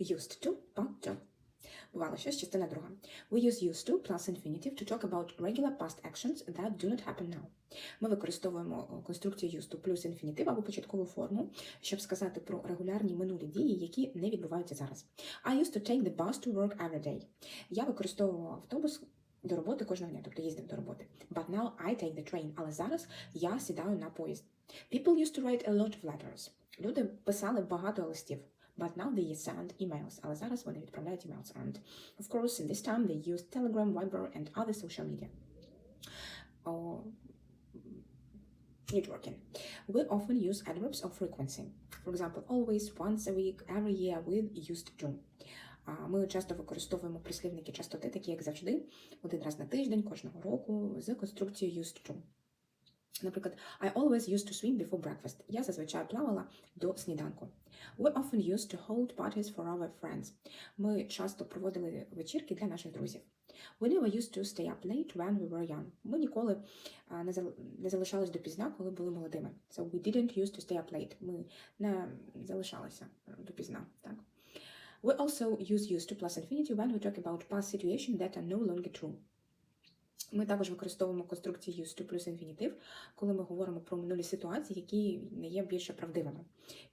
Used to, but to. Бувало щось, частина друга. We use used to plus infinitive to talk about regular past actions that do not happen now. Ми використовуємо конструкцію used to плюс інфінітив або початкову форму, щоб сказати про регулярні минулі дії, які не відбуваються зараз. I used to take the bus to work every day. Я використовував автобус до роботи кожного дня, тобто їздив до роботи. But now I take the train. Але зараз я сідаю на поїзд. People used to write a lot of letters. Люди писали багато листів. But now they send emails. Але зараз вони відправляють emails. And of course, in this time they use Telegram, Viber and other social media. Or networking. We often use adverbs of frequency. For example, always, once a week, every year with used to. Ми часто використовуємо прислівники частоти, такі як завжди, один раз на тиждень, кожного року, з конструкцією used to. Наприклад, I always used to swim before breakfast. Я зазвичай плавала до сніданку. We often used to hold parties for our friends. Ми часто проводили вечірки для наших друзів. We never used to stay up late when we were young. Ми ніколи не, залишались допізна, коли були молодими. So we didn't used to stay up late. Ми не залишалися е, допізна, так? We also use used to plus infinity when we talk about past situations that are no longer true. Ми також використовуємо конструкцію used to плюс інфінітив, коли ми говоримо про минулі ситуації, які не є більше правдивими.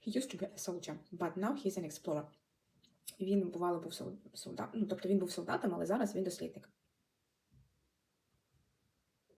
He used to be a soldier, but now he's an explorer. Він бувало був сол- солдат, ну тобто він був солдатом, але зараз він дослідник.